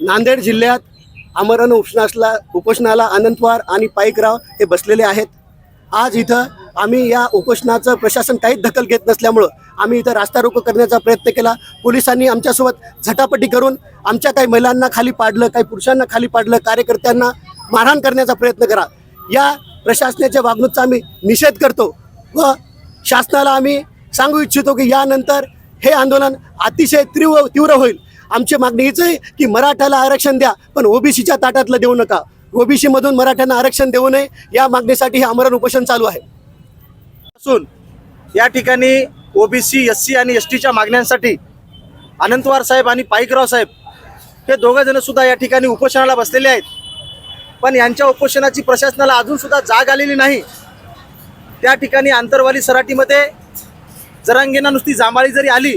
नांदेड जिल्ह्यात आमरण उपोषणासला उपोषणाला अनंतवार आणि पाईकराव हे बसलेले आहेत. आज इथं आम्ही या उपोषणाचं प्रशासन काहीच दखल घेत नसल्यामुळं आम्ही इथं रास्ता रोको करण्याचा प्रयत्न केला. पोलिसांनी आमच्यासोबत झटापटी करून आमच्या काही महिलांना खाली पाडलं काही पुरुषांना खाली पाडलं कार्यकर्त्यांना मारहाण करण्याचा प्रयत्न करा. या प्रशासनाच्या वागणूकचा आम्ही निषेध करतो व शासनाला आम्ही सांगू इच्छितो की यानंतर हे आंदोलन अतिशय तीव्र तीव्र होईल. आमची मागणी हीच आहे की मराठाला आरक्षण द्या पण ओबीसीच्या ताटातलं देऊ नका. ओबीसीमधून मराठ्यांना आरक्षण देऊ नये या मागणीसाठी हे आमरण उपोषण चालू आहे. असून या ठिकाणी ओबीसी एस सी आणि एस टीच्या मागण्यांसाठी अनंतवार साहेब आणि पाईकराव साहेब हे दोघं जण सुद्धा या ठिकाणी उपोषणाला बसलेले आहेत. पण यांच्या उपोषणाची प्रशासनाला अजून सुद्धा जाग आलेली नाही. त्या ठिकाणी आंतरवाली सराटीमध्ये जरांगेंना नुसती जांभाळी जरी आली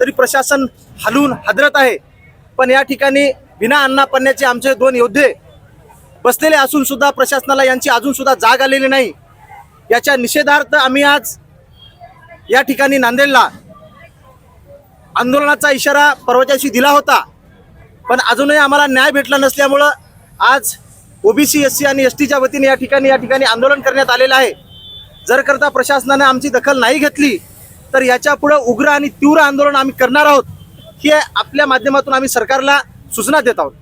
तरी प्रशासन हलवून हादरत आहे. पण या ठिकाणी बिना अन्ना पन्न्याचे आमचे दोन योद्धे बसलेले असून सुद्धा प्रशासनाला यांची अजून सुद्धा जाग आलेली नाही. याच्या निषेधार्थ आम्ही आज या ठिकाणी नांदेडला आंदोलनाचा इशारा परवाच्या दिवशी दिला होता. पण अजूनही आम्हाला न्याय भेटला नसल्यामुळं आज ओबीसी एस सी आणि एस टीच्या वतीने या ठिकाणी या ठिकाणी आंदोलन करण्यात आलेलं आहे. जर करता प्रशासनाने आमची दखल नाही घेतली तर याच्यापुढे उग्र आणि तीव्र आंदोलन आम्ही करणार आहोत हे आपल्या माध्यमातून आम्ही सरकारला सूचना देत आहोत.